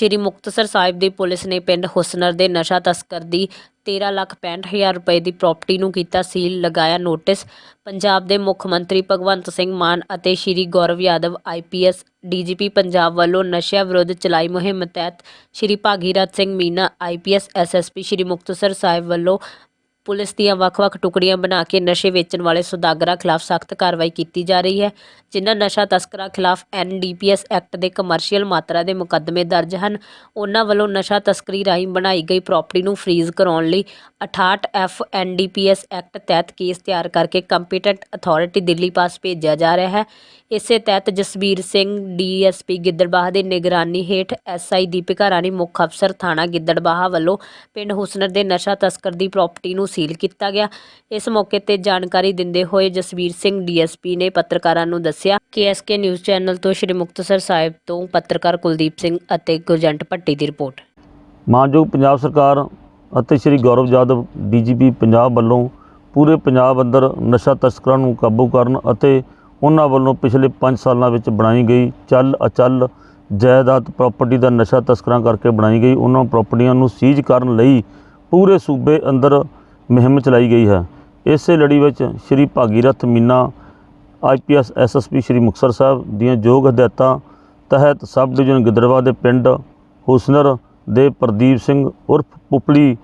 ਸ਼੍ਰੀ ਮੁਕਤਸਰ ਸਾਹਿਬ ਦੀ police ਨੇ ਪਿੰਡ ਹੁਸਨਰ ਦੇ ਨਸ਼ਾ ਤਸਕਰ ਦੀ 13 ਲੱਖ 65 ਹਜ਼ਾਰ ਰੁਪਏ ਦੀ ਪ੍ਰਾਪਰਟੀ ਨੂੰ ਕੀਤਾ ਸੀਲ ਲਗਾਇਆ ਨੋਟਿਸ ਪੰਜਾਬ ਦੇ ਮੁੱਖ ਮੰਤਰੀ ਭਗਵੰਤ ਸਿੰਘ ਮਾਨ ਅਤੇ ਸ਼੍ਰੀ ਗੌਰਵ ਯਾਦਵ ਆਈਪੀਐਸ ਡੀਜੀਪੀ ਪੰਜਾਬ ਵੱਲੋਂ ਨਸ਼ਿਆਂ ਵਿਰੁੱਧ ਚਲਾਈ ਮੁਹਿੰਮ ਤਹਿਤ ਸ਼੍ਰੀ ਭਾਗੀਰਥ ਸਿੰਘ ਮੀਨਾ ਆਈਪੀਐਸ ਐਸਐਸਪੀ ਸ਼੍ਰੀ ਮੁਕਤਸਰ ਸਾਹਿਬ ਵੱਲੋਂ ਪੁਲਿਸ ਦੀਆਂ ਵੱਖ-ਵੱਖ ਟੁਕੜੀਆਂ ਬਣਾ ਕੇ ਨਸ਼ੇ ਵੇਚਣ ਵਾਲੇ ਸੁਦਾਗਰਾਂ ਖਿਲਾਫ ਸਖਤ ਕਾਰਵਾਈ ਕੀਤੀ ਜਾ ਰਹੀ ਹੈ, ਜਿਨ੍ਹਾਂ ਨਸ਼ਾ ਤਸਕਰਾਂ ਖਿਲਾਫ ਐਨਡੀਪੀਐਸ ਐਕਟ ਦੇ ਕਮਰਸ਼ੀਅਲ ਮਾਤਰਾ ਦੇ ਮੁਕੱਦਮੇ ਦਰਜ ਹਨ। ਉਹਨਾਂ ਵੱਲੋਂ ਨਸ਼ਾ ਤਸਕਰੀ ਰਾਹੀਂ ਬਣਾਈ ਗਈ ਪ੍ਰਾਪਰਟੀ ਨੂੰ ਫ੍ਰੀਜ਼ ਕਰਾਉਣ ਲਈ 68 ਐਫ ਐਨਡੀਪੀਐਸ ਐਕਟ ਤਹਿਤ ਕੇਸ ਤਿਆਰ ਕਰਕੇ ਕੰਪੀਟੈਂਟ ਅਥਾਰਟੀ ਦਿੱਲੀ ਪਾਸ ਭੇਜਿਆ ਜਾ ਰਿਹਾ ਹੈ। ਇਸੇ ਤਹਿਤ ਜਸਵੀਰ ਸਿੰਘ ਡੀਐਸਪੀ ਗਿੱਦੜਬਾਹ ਦੇ ਨਿਗਰਾਨੀ ਹੇਠ ਐਸਆਈ ਦੀਪਿਕਾ ਰਾਣੀ ਮੁੱਖ ਅਫਸਰ ਥਾਣਾ ਗਿੱਦੜਬਾਹ ਵੱਲੋਂ ਪਿੰਡ ਹੁਸਨਰ ਦੇ ਨਸ਼ਾ ਤਸਕਰ ਦੀ ਪ੍ਰਾਪਰਟੀ ਨੂੰ ਸੀਲ ਕੀਤਾ ਗਿਆ। ਇਸ ਮੌਕੇ ਤੇ ਜਾਣਕਾਰੀ ਦਿੰਦੇ ਹੋਏ ਜਸਵੀਰ ਸਿੰਘ, ਡੀਐਸਪੀ ਨੇ ਪੱਤਰਕਾਰਾਂ ਨੂੰ ਦੱਸਿਆ ਕਿ ਐਸਕੇ ਨਿਊਜ਼ ਚੈਨਲ ਤੋਂ ਸ਼੍ਰੀ ਮੁਕਤਸਰ ਸਾਹਿਬ ਤੋਂ ਪੱਤਰਕਾਰ ਕੁਲਦੀਪ ਸਿੰਘ ਅਤੇ ਗੁਰਜੰਟ ਭੱਟੀ ਦੀ ਰਿਪੋਰਟ। ਮਾਨਯੋਗ ਪੰਜਾਬ ਸਰਕਾਰ ਅਤੇ ਸ਼੍ਰੀ ਗੌਰਵ ਜਾਦਵ ਡੀਜੀਪੀ ਪੰਜਾਬ ਵੱਲੋਂ ਪੂਰੇ ਪੰਜਾਬ ਅੰਦਰ ਨਸ਼ਾ ਤਸਕਰਾਂ ਨੂੰ ਕਾਬੂ ਕਰਨ ਅਤੇ ਉਹਨਾਂ ਵੱਲੋਂ ਪਿਛਲੇ 5 ਸਾਲਾਂ ਵਿੱਚ ਬਣਾਈ ਗਈ ਚੱਲ ਅਚੱਲ ਜਾਇਦਾਦ ਪ੍ਰਾਪਰਟੀ ਦਾ ਨਸ਼ਾ ਤਸਕਰਾਂ ਕਰਕੇ ਬਣਾਈ ਗਈ। ਉਹਨਾਂ ਪ੍ਰਾਪਰਟੀਆਂ ਨੂੰ ਸੀਜ਼ ਕਰਨ ਲਈ ਪੂਰੇ ਸੂਬੇ ਅੰਦਰ ਮੁਹਿੰਮ ਚਲਾਈ ਗਈ ਹੈ। ਇਸੇ ਲੜੀ ਵਿੱਚ ਸ਼੍ਰੀ ਭਾਗੀਰਥ ਮੀਨਾ ਆਈਪੀਐਸ ਐਸਐਸਪੀ ਸ਼੍ਰੀ ਮੁਕਤਸਰ ਸਾਹਿਬ ਦੀਆਂ ਯੋਗ ਹਦਾਇਤਾਂ ਤਹਿਤ ਸਬ ਡਿਵੀਜ਼ਨ ਗਿੱਦੜਵਾ ਦੇ ਪਿੰਡ ਹੁਸਨਰ ਦੇ ਪ੍ਰਦੀਪ ਸਿੰਘ ਉਰਫ ਪੁਪਲੀ,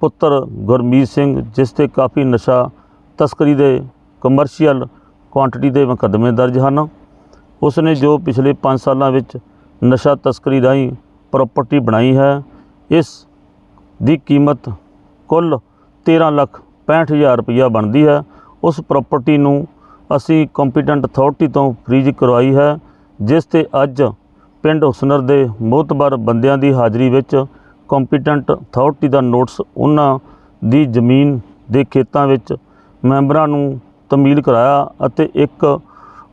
ਪੁੱਤਰ ਗੁਰਮੀਤ ਸਿੰਘ, ਜਿਸ ਤੇ ਕਾਫੀ ਨਸ਼ਾ ਤਸਕਰੀ ਦੇ ਕਮਰਸ਼ੀਅਲ ਕੁਆਂਟੀਟੀ ਦੇ ਮੁਕੱਦਮੇ ਦਰਜ ਹਨ। ਉਸ ਨੇ ਜੋ ਪਿਛਲੇ 5 ਸਾਲਾਂ ਵਿੱਚ ਨਸ਼ਾ ਤਸਕਰੀ ਰਾਹੀਂ ਪ੍ਰਾਪਰਟੀ ਬਣਾਈ ਹੈ, ਇਸ ਦੀ ਕੀਮਤ ਕੁੱਲ 13 ਲੱਖ 65 ਹਜ਼ਾਰ ਰੁਪਈਆ ਬਣਦੀ ਹੈ। ਉਸ ਪ੍ਰਾਪਰਟੀ ਨੂੰ ਅਸੀਂ ਕੰਪੀਟੈਂਟ ਅਥਾਰਟੀ ਤੋਂ ਫ੍ਰੀਜ਼ ਕਰਵਾਈ ਹੈ, ਜਿਸ ਤੇ ਅੱਜ ਪਿੰਡ ਹੁਸਨਰ ਦੇ ਮੋਤਬਰ ਬੰਦਿਆਂ ਦੀ ਹਾਜ਼ਰੀ ਵਿੱਚ ਕੰਪੀਟੈਂਟ ਅਥਾਰਟੀ ਦਾ ਨੋਟਿਸ ਉਹਨਾਂ ਦੀ ਜ਼ਮੀਨ ਦੇ ਖੇਤਾਂ ਵਿੱਚ ਮੈਂਬਰਾਂ ਨੂੰ ਤਮੀਲ ਕਰਾਇਆ ਅਤੇ ਇੱਕ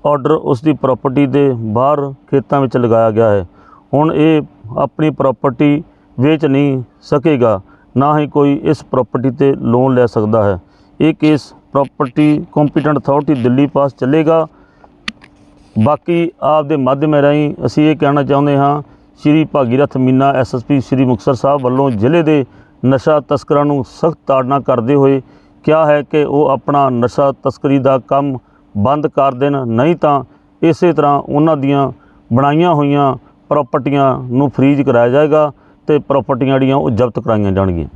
ਆਰਡਰ ਉਸ ਦੀ ਪ੍ਰਾਪਰਟੀ ਦੇ ਬਾਹਰ ਖੇਤਾਂ ਵਿੱਚ ਲਗਾਇਆ ਗਿਆ ਹੈ। ਹੁਣ ਇਹ ਆਪਣੀ ਪ੍ਰਾਪਰਟੀ ਵੇਚ ਨਹੀਂ ਸਕੇਗਾ। ਨਾ ਹੀ ਕੋਈ ਇਸ ਪ੍ਰਾਪਰਟੀ ਤੇ ਲੋਨ ਲੈ ਸਕਦਾ ਹੈ। ਇਹ case property competent authority Delhi ਪਾਸ ਚੱਲੇਗਾ। ਬਾਕੀ ਆਪ ਦੇ ਮਾਧਿਅਮ ਰਾਹੀਂ ਅਸੀਂ ਇਹ ਕਹਿਣਾ ਚਾਹੁੰਦੇ ਹਾਂ, ਸ਼੍ਰੀ ਭਾਗੀਰਥ ਮੀਨਾ ਐਸਐਸਪੀ ਸ਼੍ਰੀ ਮੁਕਤਸਰ ਸਾਹਿਬ ਵੱਲੋਂ ਜ਼ਿਲ੍ਹੇ ਦੇ ਨਸ਼ਾ ਤਸਕਰਾਂ ਨੂੰ ਸਖਤ ਤਾੜਨਾ ਕਰਦੇ ਹੋਏ ਕਿਹਾ ਹੈ ਕਿ ਉਹ ਆਪਣਾ ਨਸ਼ਾ ਤਸਕਰੀ ਦਾ ਕੰਮ ਬੰਦ ਕਰ ਦੇਣ, ਨਹੀਂ ਤਾਂ ਇਸੇ ਤਰ੍ਹਾਂ ਉਹਨਾਂ ਦੀਆਂ ਬਣਾਈਆਂ ਹੋਈਆਂ ਪ੍ਰਾਪਰਟੀਆਂ ਨੂੰ ਫ੍ਰੀਜ਼ ਕਰਾਇਆ ਜਾਏਗਾ। ਤੇ ਪ੍ਰਾਪਰਟੀਆਂ ਜਿਹੜੀਆਂ ਉਹ ਜ਼ਬਤ ਕਰਾਈਆਂ ਜਾਣਗੀਆਂ।